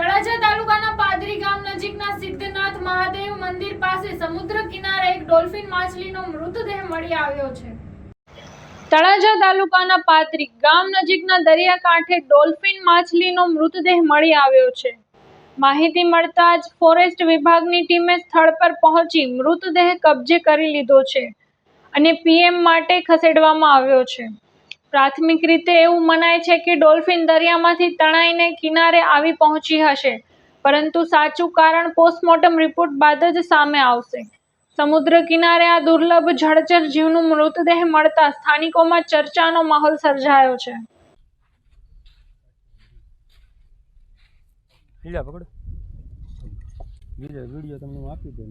તળાજા તાલુકાના પાદરી ગામ નજીકના સિદ્ધનાથ મહાદેવ મંદિર પાસે સમુદ્ર કિનારે એક ડોલ્ફિન માછલીનો મૃતદેહ મળી આવ્યો છે. તળાજા તાલુકાના પાદરી ગામ નજીકના દરિયાકાંઠે ડોલ્ફિન માછલીનો મૃતદેહ મળી આવ્યો છે. માહિતી મળતા જ ફોરેસ્ટ વિભાગની ટીમે સ્થળ પર પહોંચી મૃતદેહ કબજે કરી લીધો છે અને પીએમ માટે ખસેડવામાં આવ્યો છે. પ્રાથમિક રીતે એવું મનાય છે કે ડોલ્ફિન દરિયામાંથી તણાઈને કિનારે આવી પહોંચી હશે. પરંતુ સાચું કારણ પોસ્ટમોર્ટમ રિપોર્ટ બાદ જ સામે આવશે. સમુદ્ર કિનારે આ દુર્લભ જળચર જીવનું મૃતદેહ મળતા સ્થાનિકોમાં ચર્ચાનો માહોલ સર્જાયો છે. વીડિયો તમને આપી દઉં.